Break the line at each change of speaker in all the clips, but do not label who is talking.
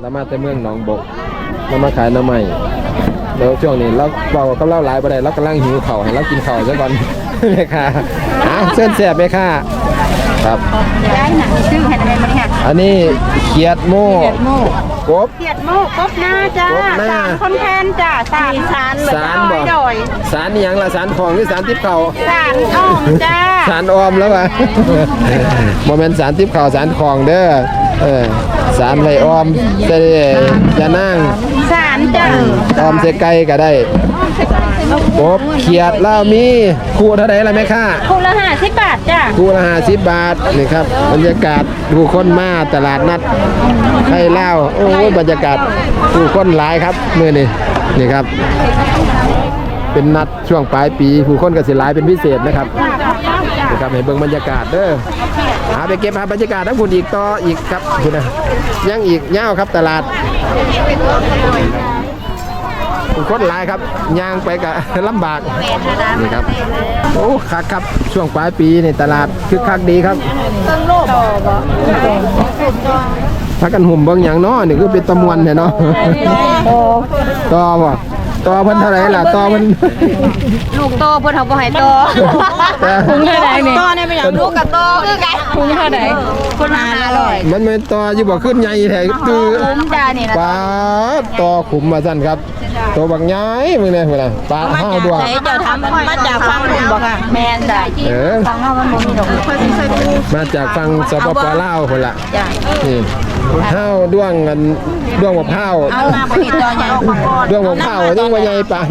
เรามาแต่เมืองหนองบกเรามาขายหน้ำใหม่เดี๋ยวช่วงนี้เราเบากับเราหลายประเด็นเรากำลังหิวเข่าวให้เรากินเข่าวซะก่อนแม่ค่ะอะเส้นแสบแม่ค่ะครับ
ได้หนังชื่อแผ่นอะไรมาเนี่ย
อันนี้เขียดโม่กบ
เกียดโมกกบหน้าจ้าก
บหน้า
สามคนแทนจ้าสามสาร
สารบ่
ดอย
สารนี่หยังละสารของหรือสารทิพย์เข่า
สารอ้อมจ้า
สารออมแล้ววะโมเมนต์สารทิพย์เข่าสารของเด้อ เออสารไว้ออมจะได้จะนั่ง
สารจ้า
ออมเสไก่ก็ได้กบเขียดแล้วมีคู่เท่าไหร่ละแม่ค่ะ
คู่ละห้าสิบบาทจ้า
คู่ละห้าสิบบาทนี่ครับบรรยากาศผู้คนมาตลาดนัดไทยเล่าวโอ้ยบรรยากาศผู้คนหลายครับมื่อนี้นี่ครับ เป็นนัดช่วงปลายปีผู้คนก็สิหลายเป็นพิเศษนะครับนะครับให้เบิ่งบรรยากาศเด้อ หาไปเก็บภาพบรรยากาศทั้งคุณอีกต่ออีกครับคุณนะยังอีกเงาครับตลาดผู้คนหลายครับย่างไปก็ลำบากนี่ครับโอ้คักครับช่วงปลายปีในตลาดคึกคักดีครับพักกันหุ่มบิ่งอย่างน้อนี่คือเป็นตะมวนเนี่ยเนาะต่อบ่ ต่อเพิ่นเท่าไหร่ล่ะต่อเพิ่น
ลูกโตเพิ่นเอาบ่ให้โต
แต่
ถุงเท่าไหร่นี่โตเนี่ยเป็นอย่างลูกกับโตคือกันถุงเท่าไหร่คนห้าร้อย
มันไม่ต่ออยู่บ่ขึ้นใหญ่แท้คือ
คุ้มจ้านี่นะ
ปลาต่อขุมมาสั่นครับตัวบักใหญ่มึงเนี่ยพุ่นน่ะปลาห้าวดวง
ไหนเจ้าทำมาจากฟังคุณบ่ค่ะแม่นจ้า
เออ
ฟังเฮามันบ่มีดอกเพิ่นสิใส่ปู
มาจากฝั่งสปปลาวพุ่นล่ะ
จ้า
นี่ ห้าวด้วงกันด้วงมะพร้าว
เอามาบ่เห็นจอใหญ่
ด้วงมะพร้าวยังว่าใหญ่ปาน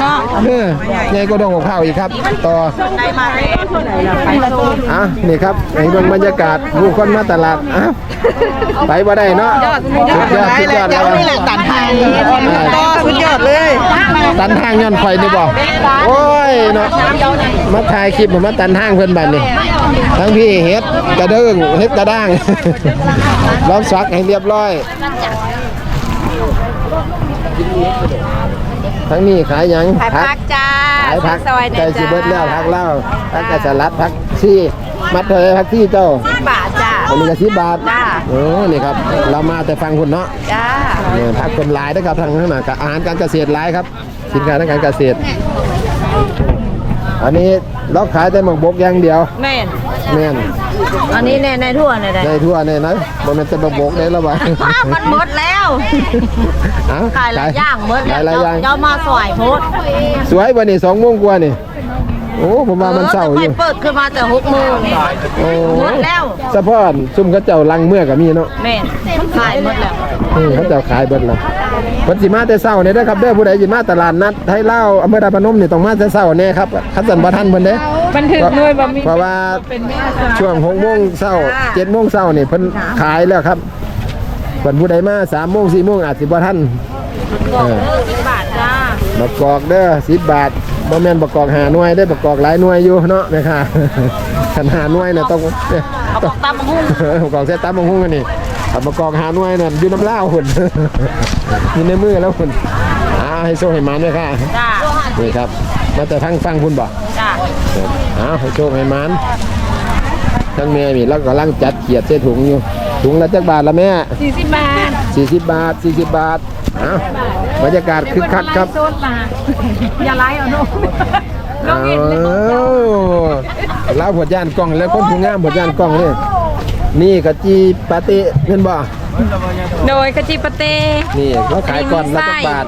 เนาะ
เออใหญ่ก็ด้วงมะพร้าวอีกครับ ต่อ
ได้มาได้เท่าไหร่ล่ะไปละตัว
อะนี่ครับให้เบิ่งบรรยากาศผู้คนมาตลาดอะไปบ่ได้เนาะสุดยอดสุดยอดเลย
นี่แหละตันไทยก็สุดยอดเลย
ตันทางย้อนไฟนี่บ่โอ้ยเนาะมาถ่ายคลิปมาตันทางเพิ่นบัดนี่ทั้งพี่เฮ็ดกระเด้งเฮ็ดกระด้าง ลองซักให้เรียบร้อย ทั้งนี้ขายหยัง
ขายผักจ้า
ขายผัก
ซอย
ใจสิเบิดแล้วผักเล่าผักกระสลัดผักซี่มัดเถอะผักซี่เจ้า
บาทจ้า
อันนี้ก็สิบบาท
จ้า
โอ้นี่ครับ เรามาแต่ฟังคุณเนาะ
จ้า
เนี่ยผักเป็นหลายนะครับทางข้างหน้ากับอาหารการเกษตรหลายครับ สินค้าทางการเกษตร อันนี้เราขายแต่หมกบกอย่างเดียว
แม่น
แม่น
อันนี้ในในทั่วเนี่ยได้
ได้ทั่วเนี่ยนะบ่แม่นแต่หมกบกได้แล้วบ่
มันหมดแล้ว
เอ้
ขายหลายอย่างหมด
ขายห
แล้
ลายวอย่าง
เจ้ามาสวยโพด
สวยบ่นี่2โมงกว่านี่ โอ้ผมว่ามันเศร้าอ
ไป
ยู่
เปิดขึ้นมาแต่หกโมง
โอ้
หมดแล้ว
สะพอนซุ่มเขาเจ้าลังเมื่อก็มีเนาะ
แม่นขายหมดแล้ว
อืมเขาเจ้าขายเบิดแล้วเพิ่นสิมาแต่เช้านี่เด้อครับเด้อผู้ใดสิมาตลาดนัดไทยลาวอำเภอดาพนมนี่ต้องมาแต่เช้าแน่ครับคันสันบ่ทันเพิ่นเด้
บันทึกหน่วยบ่มี
เพราะว่าช่วง6โมงเช้า7โมงเช้านี่เพิ่นขายแล้วครับเพิ่นผู้ใดมา3โมง4โมงอาจสิบ่ทันเออ
สิบบาทจ้า
บักกอกเด้อ10บาท บ่แม่นบักกอกหาหน่วยได้อบักกอกหลายหน่วยอยู่เนาะแม่ค่ะคันหาหน่วยน่ะต้อง
เอาบอกตำหุ้ง
บักกอกใส่ตามบักหุ่งกันนี่เอาบักกอกหาหน่วยนั่นอยู่น้ำลาวหุ่นอยู่ในมือแล้วหุ่นอ่าให้โชคให้หมันด้วยค่ะ
จ้า
นี่ครับมาแต่ทั้งฟังคุณบ่
จ้า
อ้าวให้โชคให้หมันทั้งแม่นี่แล้วก็ลังจัดเขียดใส่ถุงอยู่ถุงละจักบาทละแม่
40บาท
40บาท40บาทอ้าว บรรยากาศคึกคักครับ
โซนมาอย่าไล่เอาโน่ล
อ้าง
อินเลยว
ลาวหัวย่านกล้องแล้วคนผู้งามหัวย่านกล้องนี่นี่กะจีปาเต้เพิ่นบ่
โดยกะจิปาเต้
นี่เขาขายก่อนละจักบาท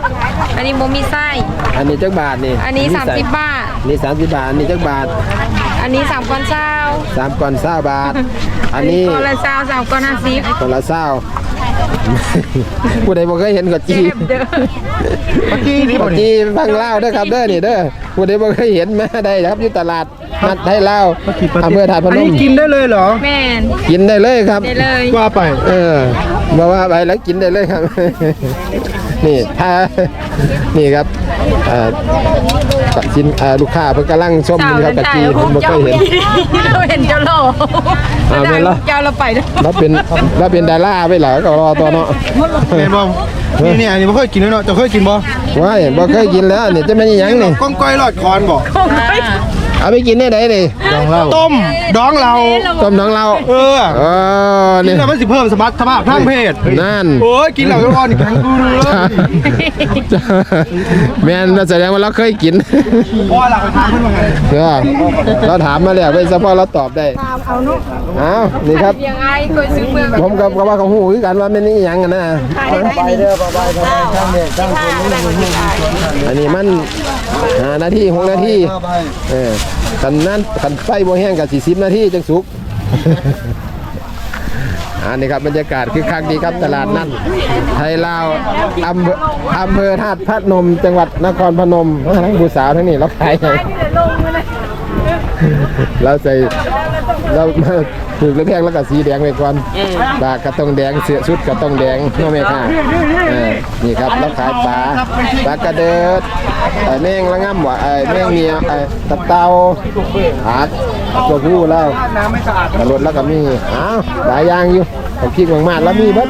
อันนี้บ่มีไส้
อันนี้จักบาทนี่
อันนี้ 30 บาท
นี่30บาท อันนี้จักบาท
อันนี้3ก้อนเช้า
สามก้อนเศร้าบาท อันนี้
ก้อนละเช้า3ก้อน50
ก้อนละเศร้า ผู้ใดบ่เคยเห็นก็จี
เจ็บเด้อ
เมื่อกี้นี่จีฟังเล่าวเด้อครับเด้อนี่เด้อผู้ใดบ่เคยเห็นมาได้ครับอยู่ตลาดนัดไทยลาวอำเภอถาดพ
อัน
น
นี้
ม
กินได้เลยเหรอ
แม่น
กินได้เลยครับ
ได้เลย
ว่าไป
เออบอกว่าไปแล้วกินได้เลยครับ นี่ถ้า นี่ครับเอ่อ สินเอ่อลูกค้าเพิ่นกำลังชมอยู่ครับกะจีเพิ่นบ่เคยเห็น
เราเห็นเจ้าโล
อ่าแม่นเหรอ
เจ้าเราไปเด้อ
เราเป็นเราเป็นดาราไปเหรอก็รอตัวเนาะ
เห็นบ่นี่นี่อันนี้ไม่เคยกินเลยเนาะจะเคยกินบ่
ว้ายบ่เคยกินแล้วนี่จะเป็นอิหยังนี่
ก้องก้อยหลอดคอนบ่
คงไม่
อ
เอาไปกินได้ไหนนี่
ดองเราต้มดองเรา
ต้มน้องเรา
เออ
เออ
กิ
นี่
นแล้วมันสิเพิ่มสมรรถภาพทางเพศ
นั่น
โอ้ยกินแล้วก็อ่อนแข็งดูเลย
แม่นแสดงว่าเราเคยกิน
พ่อหลักไปถามเพื่อนว่าไง
เออเราถามมาแล้วเป็นเฉพาะเราตอบได้เอา นี่ครับ
ยังไงเคยซื้อเมือง
ผมกับกับว่าเขาหูคือกันว่ามันนี่หยังกันนะ ไปเด้อไปไปทางเนี่ยทางคนอันนี้มัน หานาทีหกนาทีเออคันนั้นคันไฟบ่แห้งกับสี่สิบนาทีจังสุกอันนี้ครับบรรยากาศคือคักดีครับตลาดนั่นไทยลาวอำเภออำเภอธาตุพนม จังหวัดนครพนมทั้งผู้สาวทั้งนี่เราขายไงเราใส่ เรามาถูกแล้วแพงแล้วก็สีแดงไปก่อนปลากระต้องแดงเสื้อชุดกระต้องแดงเน้อแม่ค่ะเออนี่ครับเราขายปลาปลากระเดิดไอ้แมงละง่ำหวะไอ้แมงเมียไอ้ตะเตาหาดตัวผู้แล้ว
น้ำไม่สะอาด
กระรถแล้วก็มีอ้าวหลายอย่างอยู่ผมคิดมากๆแล้วมีเบิด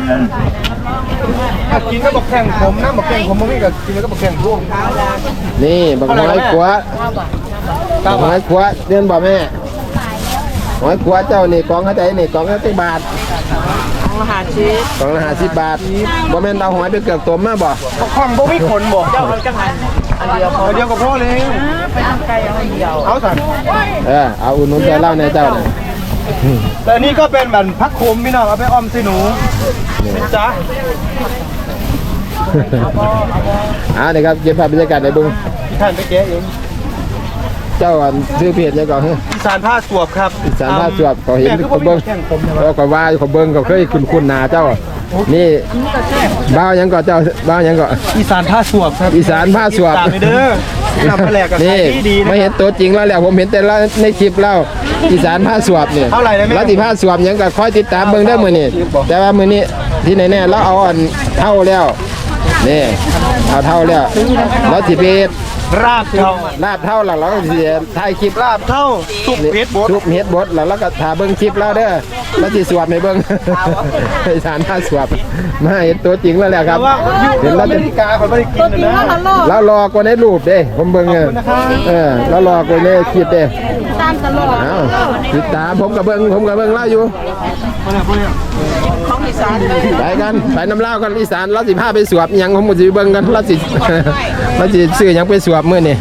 ถ้ากินก็บอกแข่งผมน้ำบอกแข่งผมมันไม่กับกินแล้วก็บอกแข่งร่วง
นี่บักน้อยขัวบักน้อยขัวเดือนบ่แม่ น้อยขัวเจ้านี่กองเข้าใจนี่กองเข้าใจบาท
ของอาหารชีส
กองละห้าสิบบาทบ่แม่นเอาหอยไปเกือกตมมาบ่
บอกคล่องบ่มีขนบอกเจ้าเอาจังหันอันเดียวพอเดียวก็พอเลยไปทำไก่เอาเดียวเอาสั่น
เออเอาอุ่นนุ่นใจเล่าในเจ้าน่ะ
แต่นี่ก็เป็นแบบพักคุมพี่น้องเอาไปอ้อมสิหนูนะจ๊ะ
อ่านี่ครับเก็บภาพบรรยากาศในบึง
ท่านไปแกะเอง
เจ้าอันซื้อเพจยังก่อนเฮ้ย
อีสานผ้าสวบครับ
อีสานผ้าสวบเขาเห็น
แม่คือ
เขา
บ่
เบิ้ง
มีแข่งผมใช่ไหม
เขาก็ว่าเขาเบิ้งเขาเคยคุ้นคุ้นๆหนาเจ้า นี่บ้าวยังก่อนเจ้าบ้าวยังก่อน
อีสานผ้าสวบครับ
อีสานผ้าสวบ
ตามไปเด้อทำแปลกกับใคร
นี่
ที่ดีนะ
ไม่เห็นตัวจริงแล้วแหละผมเห็นแต่ละในคลิปแล้วอีสานผ้าสวบเนี่ย
เท่าไหร่นะแม่
แล้วที่ผ้าสวบยังก็คอยติดตามเบิ่งได้อมือนี่แต่ว่ามือนี้ที่แน่ๆเราเอาอันเท่าแล้วนี่เอาเท่าแล้วแล้วสิเพช
ราบเท่า
ลาบเท่าแล้วเราก็สิถ่ายคลิป
ราบเท่าสุกเพชรบด
ทุบเฮ็ดบดแล้วเราก็ถ่าเบิ่งคลิปแล้วเด้อแล้วสิสวบให้เบิ่งอีสานผ้าสวบมาเห็นตัวจริงแล้วแหละครับ
แต่ว่าอยู่
เห็นแล้ว
อ
จะ
เมริกาเขาไม่ได้กินนะ
แล้วรอกว่าในรูปเด้ผมเบิ่งเออเออแล้วรอกว่าในคลิปเด้ตามตลอดอ้าวติดตามผมกับเบิ่งผมกับเบิ่งเล่าอยู่ ไปกันไปน้ำเล่าวกันอีสานเราสิพาไปสวบอิหยังผมก็สิเบิ่งกันเราสิ เราสิซื้อหยังไปสวบมื้อนี่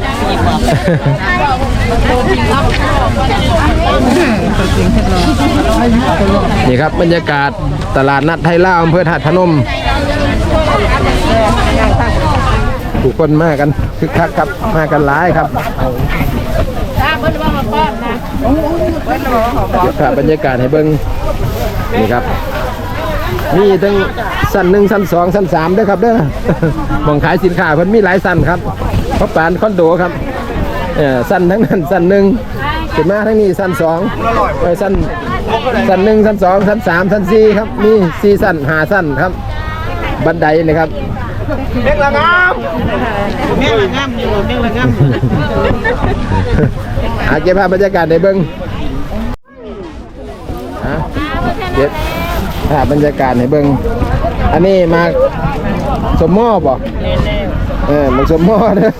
นี่ครับบรรยากาศตลาดนัดไทยลาวอำเภอถาดพนมผู้คนมากันคึกคักครับมากันหลายครับเก็บภาพบรรยากาศให้เบิ้งนี่ครับ มีทั้งสั้นหนึ่งสั้นสองสั้นสามด้วยครับเด้อหมองขายสินค้าเพิ่นมีหลายสั้นครับเพราะปานคอนโดครับเออสั้นทั้งนั้นสั้นหนึ่งขึ้นมาทั้งนี้สั้นสองเออสั้นสั้นหนึ่งสั้นสองสั้นสามสั้นสี่ครับมีสี่สั้นห้าสั้นครับ บันไดนี่ครับ
เด็กละงามเด็กละงามอยู่เด็กละงาม
อาเก็บภาพบรรยากาศในเบิ้งฮะเก็บ ภาพบรรยากาศในเบิ้งอันนี้มาสมมอบอเออมาสมมอเด้อ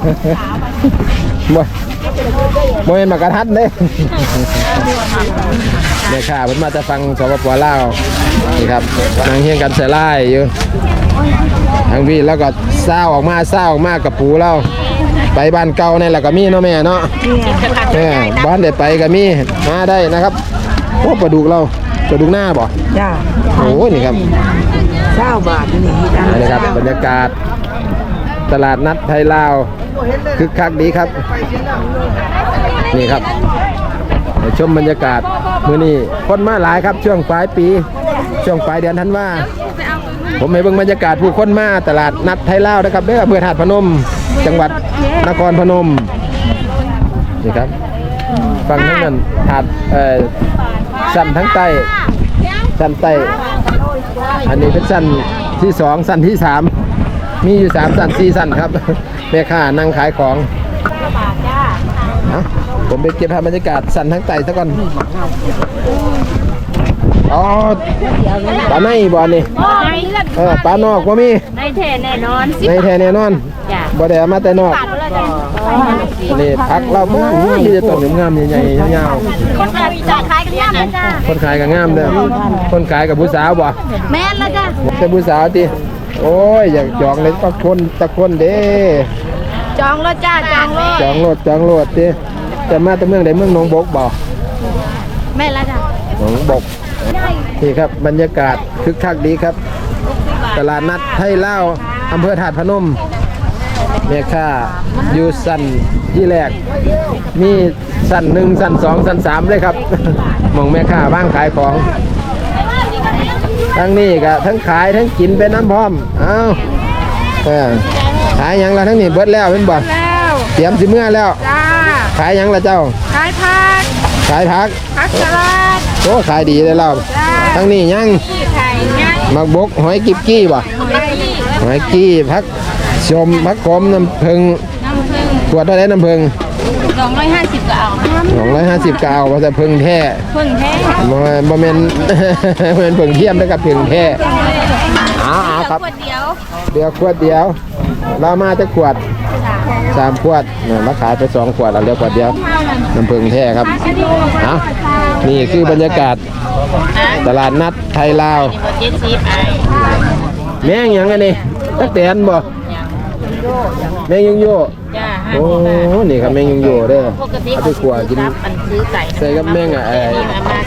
บ่บ่เป็นมากระทัดเด้เนี่ยค่ะเพิ่นมาจะฟังสปปลาวนี่ครับนางเฮียงกันใส่ไล่อยู่ทางพี่แล้วก็เศร้าออกมาเศร้าออกมากับปูเราไปบ้านเก่านี่แหละก็มีเนาะแม่เนาะเออบ้านเด็ดไปก็มีมาได้นะครับโอ้ปลาดุกเรา ปลาดุกหน้าบ่
จ้า
โอ้นี่ครับ
เก้าบาทนี่จ้า
นี่นะครับบรรยากาศ ตลาดนัดไทยลาวคึกคักดีครับ นี่ครับไปชมบรรยากาศมื้อนี้คนมาหลายครับช่วงปลายปี ช่วงปลายเดือนธันวาผมให้เบิ่งบรรยากาศผู้คนมาตลาดนัดไทยลาวนะครับเด้ออำเภอถาดพนม จังหวัดนครพนมนี่ครับฝั่งทั้งนั้นถาดเอ่อ สั้นทั้งใต้สั้นใต้อันนี้เป็นสั้นที่สองสั้นที่สามมีอยู่สามสั้นสี่สั้นครับแม่ค้านั่งขายของเอาผมไปเก็บภาพบรรยากาศสั้นทั้งไตซะก่อน อ๋อปลาในบ่อนี่เออปลานอกว่ามี
ได้แท้แน่นอน
ในแท้แน่นอน
จ้ะ
บ่ได้เอามาแต่นอก
บาทเลยจ้ะ
อันนี้พักเราบ้างมีแต่ต้นงามๆใหญ่ๆยาว
คนขายจ้าขาย กันยังไงจ้า
ๆคนขายก็งามเด้อคนขายกับผู้สาวบ่
แม่นแล้วจ้า
แต่ผู้สาวติโอ้ยอยากจองเลยก็คนตะคนเด้
จองแล้วจ้าจองแล้ว
จองรถจองรถติแต่มาแต่เมืองใดเมืองหนองบกบ่
แม่นแล้วจ้า
หนองบกนี่ครับบรรยากาศคึกคักดีครับ ตลาดนัดไทยลาวอำเภอถาดพนม แม่ค้าอยู่สันที่แรก มีสันหนึ่งสันสองสันสามเลยครับหมองแม่ค้าบ้างขายของ ทั้งนี้ก็ทั้งขายทั้งกินเป็นน้ำพร้อมเอ้าเออขายหยังละทั้งนี้เบิดแล้วเป็นบ่
แล้ว
เตรียมสิเมื่อแล้ว
จ้า
ขายหยังละเจ้า
ขายผัก
ขายผัก
ผักสลัด
โอ้ขายดีเลยเรา
จ้า
ทั้งนี้ยัง
ไข่ย่าง
มักบกหอยกิบกี้บ่
ไข่ยี่
หอยกี้พัก ชมพักขมน้ำผึ้ง
น้ำผึ้ง
ขวดเท่าไรน้ำผึ้ง
สองร้อยห้าสิบก็เอา
สองร้อยห้าสิบกาวว่าจะผึ้งแท้
ผึ้งแท้
บ่บ่แม่น บ่แม่นผึ้งเทียมแล้วกับผึ้งแท้อ้าวครับ
ขวดเดียว
เดี๋ยวขวดเดียว เรามาจะขวดสามขวดเนี่ยเราขายไปสองขวดเราเหลือขวดเดียวน้ำผึ้งแท้ครับเอานี่คือบรรยากาศตลาดนัดไทยลาว
เจ็ดสิบไอ
แม่งหยังไงนี่ตักแตนบ่ แม่งยังโย
จ้า
โอ้นี่ครับแม่งยังโยเด้อ
ปกติ
เอาไปขัวกิน
รับอันซื้อไก่
ใส่กับแม่งอะไอ้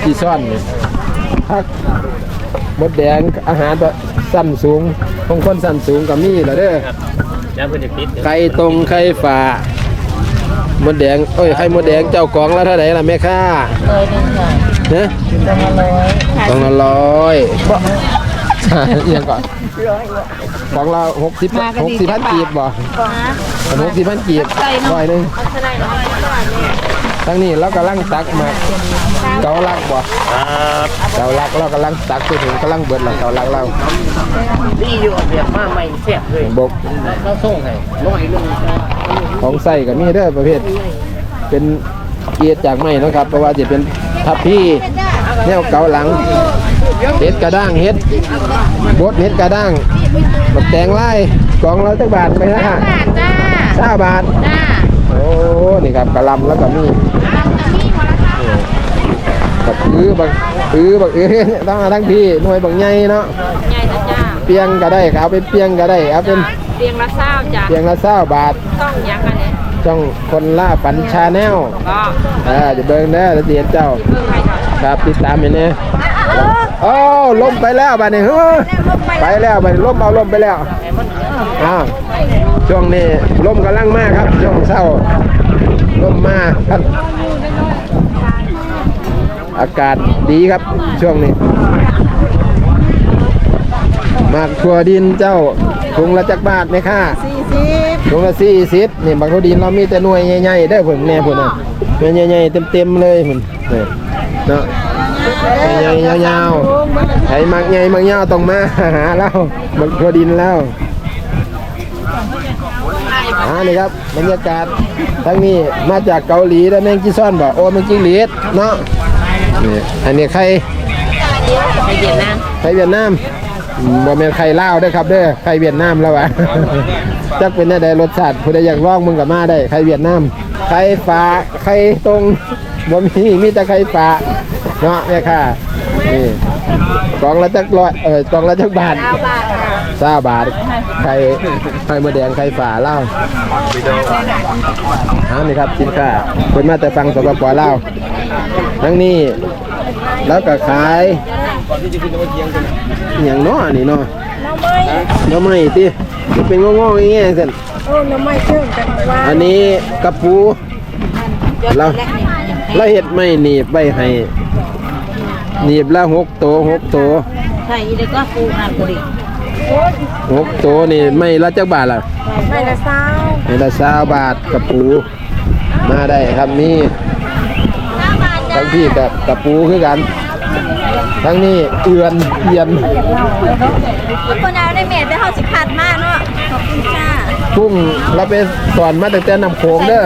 ที่ซ่อนนี่ผักมดแดงอาหารตัวสั้นสูงของคนสั้นสูงก็มีแล้วเด้อ
แล้วเพิ่นจะปิด
ไข่ตรงไข่ฝามดแดงเอ้ยไข่มดแดงเจ้ากองละเท่าไหร่ล่ะแม่ค้า
เลยหนึ่งค่ะ
ฮะ
ต้องละร้อย
กองละร้อยบ่ เอียงก่อน กองละหกสิบหกสิบพันกีบบ่หกสิบพันกีบร้อยหนึง
เอาเท่าไหร่เนาะ
ทั้งนี้เรากำลังตักมาเกาลักบ่
ครับ
เกาลักเรากำลังตักไปถึงกำลังเบิดแล้วเกาลักเรา
นี่อยู่เบียบมาใหม่แซ่บเลย
บก
เราส่งให้ร้อยนึง
ของใส่ก็มีเด้อประเภท เป็นเกียรติจากไม้เนาะครับเพราะว่าจะเป็นทับพี่แนวเกาหลัง เฮ็ดกระด้างเฮ็ดบดเฮ็ดกระด้างบักแตงไล่กองเราจักบาทไปนะฮะ
บาทจ้า
เก้าบาท
จ้า
โอ้นี่ครับกระหลำแล้วก็มีบักอื้อบักอื้อบักอื้อต้องมาทั้งพี่หน่วยบักใหญ่เนาะ
ใหญ่นะจ้า
เปียงก็ได้ครับเอาเป็นเปียงก็ได้เอาเป็น
เรียงละเศร้าจ้า
เปียงละเศร้าบาท
ต้องยังอันนี้
จ้องคนล่าฝันชาแนล
ก็
อ่าจะเบิ่งเด้อจะเสียเจ้า
เพิ่มไปหน่อย
ครับติดตามไปเนี่ย โอ้ล่มไปแล้วบัดนี้เฮ้ยไปแล้วบัดนี้ล่มเอาล่มไปแล้วอ้าวช่วงนี้ล่มกำลังมากครับช่วงเช้าล่มมากครับ อากาศดีครับช่วงนี้หมากถั่วดินเจ้าถุงละจักบาทไหมค่ะสี่สิบถุงละสี่สิบนี่บางถั่วดินเรามีแต่หน่วยใหญ่ๆได้อผมแน่ผมน่ะหน่วยใหญ่ๆเต็มๆเลยผมนี่เนาะ ใหญ่ๆยาวๆใครมักใหญ่มักยาวต้องมาหาเราบางถั่วดินแล้วอ่านี่ครับบรรยากาศทั้งนี้มาจากเกาหลีแล้วแมงจีซ่อนบ่โอ้แมงจิงหรีดเนาะนี่อันนี้ใคร
ไปเวียดนาม
ไข่เวียดนามบ่แม่นไข่ลาวด้อครับเด้อไข่เวียดนามแล้ววะจักเป็นได้รสชาติผู้ใดอยากลองมึงก็มาได้ไข่เวียดนามไข่ฟ้าไข่ตรงบ่มีมีแต่ไข่ฟ้า เนาะแม่ค่ะนี่กล่องละจักร้อยเออกล่องละจักบาท
เก้าบาทค่ะ
ซาบาทไข่ไข่มดแดงไข่ฝาเล่าวเอานี่ครับสินค้าคนมาแต่ฟังสปปลาวทั้งนี้แล้วก็ขายอหย่างเน้อนี่เนาะหน้ำไม้ติมันเป็นงงๆอย่างเงี้ยสิ
โอ้น้ำไม่เชื่อมกันว่า
อันนี้กระปูเราเราเห็ดไม่หนีบใบให้ หนีบละหกโตวหกโตว
ใช่แล้วก็ปูอัดกระดิ่ง
หกโตวนี่ไม่ละจักบาทล่ะ
ไม่ละเศร้า
ในละสาบาทกับปู มาได้ครับมีทั้งพี่กับกับปูคือกัน ทั้งนี้เอือนเอียน
คนเอาได้เมตรได้เท่าสิบพันมากเนาะขอบคุณจ้า
กุ้งเราไปสอนมาตั้งแต่น้ำโขงเด้อ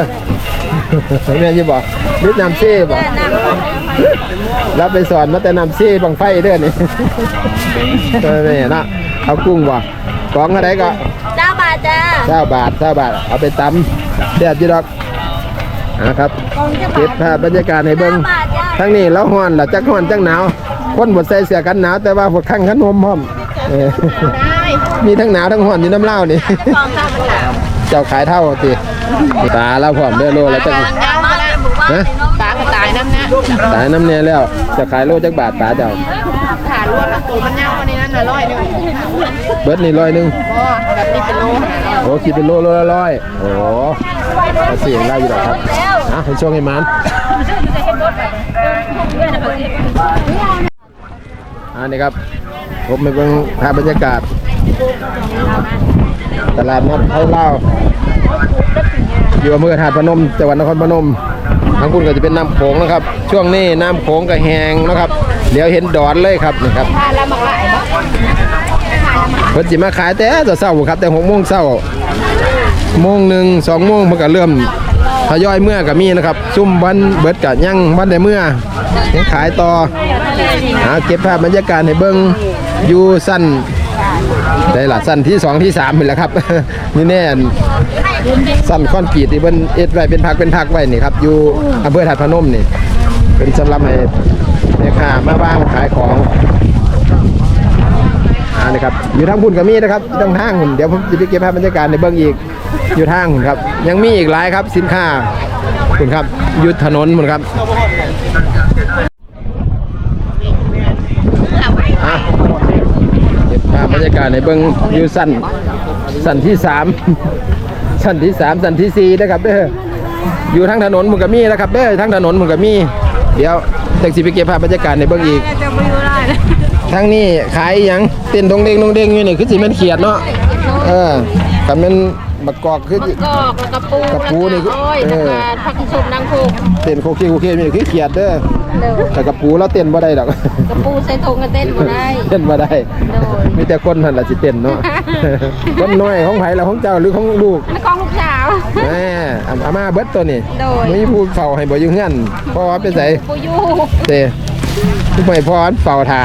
แม่นยี่บอกนิดน้ำเซ่บอก
น้ำ
เราไปสอนมาแต่น้ำเซ่บังไฟเด้อนี่เออแม่นะเอากุ้งบ่กองอะไรก็
เจ้าบาทจ้า
เก้าบาทเก้าบาท เอาไปตแดดอยู่ดอกนะครับเก็บภาพบรรยากาศให้เบิ่งทั้งนี้แล้วฮ้อนล่ะจักฮ้อนจักหนาว คนบดใส่เสื้อกันหนาวแต่ว่าบดข้างขนมพร้อมเออมีทั้งหนาวทั้งฮ้อนอยู่น้ำเล่าวนี่
สองสามมันหนาว
เจ้าขายเท่าติตาแล้วพร้อมเด้อโลแล้วจัก
ยาวมาแล้วบุว่า
ฮะ
ปลาก็ตายน้ำนะ
ตายน้ำเนี่ยแล้ว จะขายโลจักบาทปลาเจ้า
ขาล้วนแล้วตัวมันยาวกว่านี้นั่นน่ะร้อยหนึง
เบิดนี่ร้อยหนึง
อ๋อแบบนี้เป็นโลหาร้อย
โอ้คิดเป็นโลโลละร้อยโอ้เอาเสียงได้อยู่หรอกครับอะให้ช่วงให้มันอันนี้ครับผมไปเบิ่งภาพบรรยากาศ ตลาดนัดไทยลาวอยู่อำเภอถาดพนมจังหวัดนครพนม ทางคุณก็จะเป็นน้ำโขงนะครับ ช่วงนี้น้ำโขงก็แหงนะครับเดี๋ยวเห็นดอนเลยครับนี่ครับ
ถ้าละหมักหลายบ่
เพิ่นสิมาขายแต่ตอนเช้าครับ แต่หกโมงเช้าโมงหนึ่งสองโมงเพิ่นก็เริ่มทยอยเมื่อก็มีนะครับ ซุ่มวันเบิดก็ยังวันได้เมื่อยังขายต่อหาเก็บภาพบรรยากาศให้เบิ่งอยู่สั้นได้ละสั้นที่สองที่สามนี่แหละครับนี่แน่น สั้นคอนกรีตที่เพิ่นเอ็ดไว้เป็นพักเป็นพักไว้นี่ครับอยู่อำเภอถาดพนมนี่เป็นสำหรับให้แม่ค้ามาว่างขายของอ่านี่ครับอยู่ทางพุ่นก็มีนะครับอยู่ทางทางหุ่นเดี๋ยวผมจะไปเก็บภาพบรรยากาศในเบื้องอีกอยู่ทางหุ่นครับ ยังมีอีกหลายครับสินค้าคุณครับยุดถนนหมดครับอะเก็บภาพบรรยากาศในเบื้องอยู่สั้นสั้นที่สาม สั้นที่สามสั้นที่สี่นะครับเด้ออยู่ทั้งถนนมันก็มีนะครับเด้อทั้งถนนมันก็มี เดี๋ยวจังสิไปเก็บภาพบรรยากาศในเบื้องอีกทั้งนี้ขายยังเต้นดงเด้งดงเด้งอยู่นี่คือสิมันเขียดเนาะเออกับมัน บักกอกคือ
ก็กระปู
กระปูนี่คือ
โอ้ย
เอ
ตะ
อ
การผักชมนางผูก
เต้นโคเคโคเคนี่คือเขียดเด้อ
เด้อ
แต่กระปูเราเต้นบ่ได้ดอก
กระปูใส่ถุงก็เต้นบ่ได้
เต้นบ่ได้
โดย
มีแต่คนนั่นล่ะสิเต้นเนาะคนน้อยของไผล่ะของเจ้าหรือของลูก
นักกองลูกสาว
แหมอาอามาเบิดตัวนี่
โดย
มีผู้เฝ้าให้บ่อยู่เฮือนเพราะว่าเป็นไส
ปูยู
เต้ผู้ไม่พอเฝ้าท่า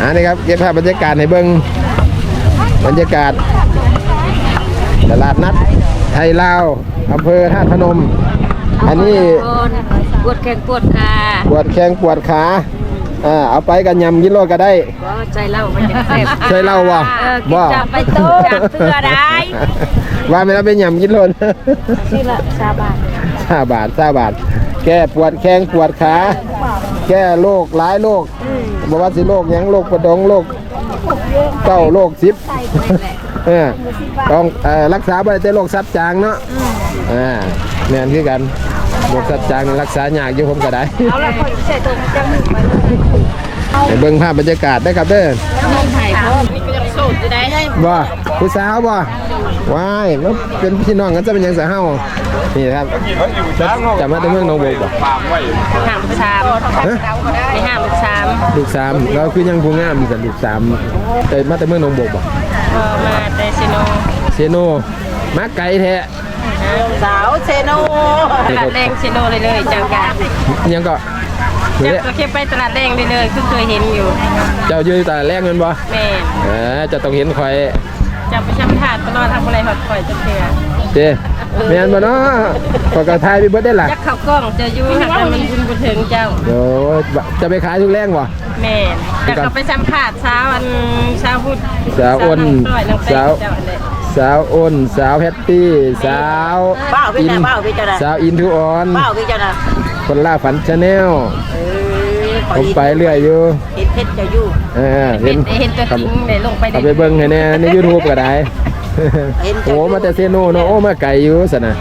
อ่านี่ครับเก็บภาพบรรยากาศให้เบิ่งบรรยากาศ ตลาดนัด ไทยลาวอำเภอธาตุพนม อันนี้
ปวดแขนปวดขา
ปวดแข้งปวดขาอ่าเอาไปกันยำกินโลก็ได้
ก็ใจเล่ามันจะแซ่บ
ใช่เล่าบ่
เออ
บ่
กินจับไปโต๊ะจับเพื่อได้
ว่าไม่รับเป็นยำกินโลน
ชื่อละชาบาน
ซาบาทซาบาทแก้ปวดแข้งปวดขา แก้โรคหลายโรคบอกว่าสิโรคหยังโรคประดองโรค เก้าโรคซิปเออต้องเอ่อรักษาบ่ได้แต่โรคซับจางเนาะอ่าแม่นคือกันโรคซับจางนี่รักษายากอยู่ผมก็ได้
เอาละคนใส่ถุงจังหนึ่งไปเลย
ไปเบิ่งภาพบรรยากาศได้ครับเด้อ
น้องไผ่พร้อมนี่ก็จะสูตรจะได้ได้
บ่ผู้สาวบ่ว้ายมันเป็นพี่น้องกันจะเป็นหยังสะเฮานี่ครับจะมาแต่เมืองหนองบัวบ่
ห้ามชาม
ฮะ
ไม่ห้ามชาม
ลูกสามเราคือยังผู้งามสันลูกสามแต่มาแต่เมืองหนองบัวบ่
พอมาแต่ซิโน
เซโนมาไกลแท้
สาวเซโนตลาดแดงเซโนเลยเลยจังการ
ยังก็
จะ
เนี่ย
ก็แค่ไปตลาดแดงเลยเลยคือเคยเห็นอยู่
เจ้าอยู่แต่แรกเงินบ่
แม่
เออเจะต้องเห็นข่อย
จะไปช้ำถาดตลอดทำอะไรหอดคอยจะเถื่อ
เด้แม่นบ่เนาะขอยก็ทายไปเบิดได้ล่ะ
จักเข้ากล้องจะอยู่หักแต่มันบุญบุญถึงเจ้า
เดี๋ยวจะไปขายทุกแรงบ่
แม่จะเข้าไปช้ำถาดเช้าอันเช้าพุธ
สาวอ้น
สาวน้องเต้
สาว
เจ้าอันเด้
สาวอ้นสาวแพตตี้สาว
บ้าพี่นะบ้าพี่จะนะ
สาวอินทูออน
บ้าพี่จะนะ
คนล่าฝันชาแนล
เออ
ผมไปเรื่อยอยู่
เห็นเพชรจะอยู่
เออ
เห็
เห็
น
น
เห็นตัวจริงเลยลงไป
เอาไปเบิ่งให้แน่ใน YouTube ก็ได้
เห็น
โอ้มาแต่เซโนเนาะโอ้มาไกลอยู่สนะ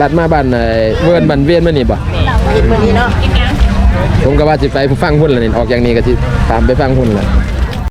ลัดมาบ้านไอ้เวิร์นบันเวียนมานี่บ่
เห็นวันนี้เนาะ
ผมก็ว่าสิไปฟังพุ่นล่ะนี่ออกอย่างนี้ก็สิตามไปฟังพุ่นล่ะ